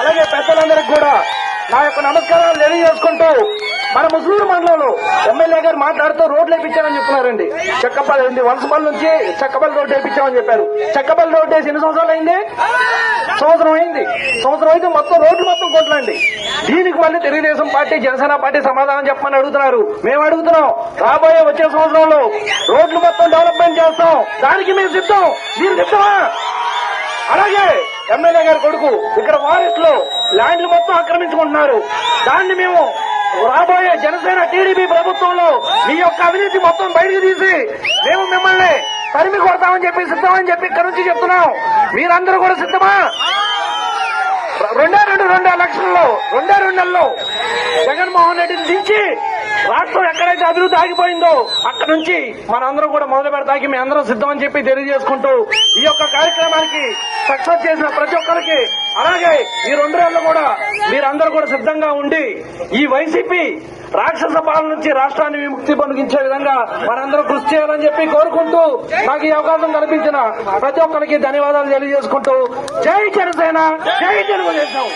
అలాగే పెద్దలందరికి కూడా నా యొక్క నమస్కారాలు తెలియజేసుకుంటూ మన ముసలూరు మండలంలో ఎమ్మెల్యే గారు మాట్లాడుతూ రోడ్లు వేయించామని చెప్తున్నారండి. చెక్కపల్లి ఉంది వలసపల్లి నుంచి చెక్కపల్లి రోడ్డు వేయించామని చెప్పారు. చెక్కపల్లి రోడ్డు వేసి ఎన్ని సంవత్సరాలు అయింది? సంవత్సరం అయింది. సంవత్సరం అయితే మొత్తం రోడ్లు మొత్తం కొట్లండి దీనికి మళ్ళీ తెలుగుదేశం పార్టీ జనసేన పార్టీ సమాధానం చెప్పమని అడుగుతున్నారు. మేము అడుగుతున్నాం రాబోయే వచ్చే సంవత్సరంలో రోడ్లు మొత్తం డెవలప్మెంట్ చేస్తాం. దానికి మేము సిద్ధం. మీరు సిద్ధమా? అలాగే ఎమ్మెల్యే గారి కొడుకు ఇక్కడ ఫారెస్ట్లో ల్యాండ్లు మొత్తం ఆక్రమించుకుంటున్నారు. దాన్ని మేము రాబోయే జనసేన టీడీపీ ప్రభుత్వంలో మీ యొక్క అవినీతి మొత్తం బయటకు తీసి మేము మిమ్మల్ని తరిమి కొడతామని చెప్పి సిద్ధమని చెప్పి ఇక్కడ నుంచి చెప్తున్నాం. మీరందరూ కూడా సిద్ధమా? రెండే రెండు రెండు ఎలక్షన్లో రెండే రెండు నెలల్లో జగన్మోహన్ రెడ్డిని దించి రాష్ట్రం ఎక్కడైతే అభివృద్ధి ఆగిపోయిందో అక్కడ నుంచి మనందరం కూడా మొదలు పెడతాకి మీ అందరం సిద్ధం అని చెప్పి తెలియజేసుకుంటూ ఈ యొక్క కార్యక్రమానికి సక్సెస్ చేసిన ప్రతి ఒక్కరికి అలాగే ఈ రెండు నెలలు కూడా మీరందరూ కూడా సిద్ధంగా ఉండి ఈ వైసీపీ రాక్షస పాలన నుంచి రాష్ట్రాన్ని విముక్తి పొందించే విధంగా మనందరూ కృషి చేయాలని చెప్పి కోరుకుంటూ నాకు ఈ అవకాశం కల్పించిన ప్రతి ఒక్కరికి ధన్యవాదాలు తెలియజేసుకుంటూ జై జనసేన జై తెలుగుదేశం.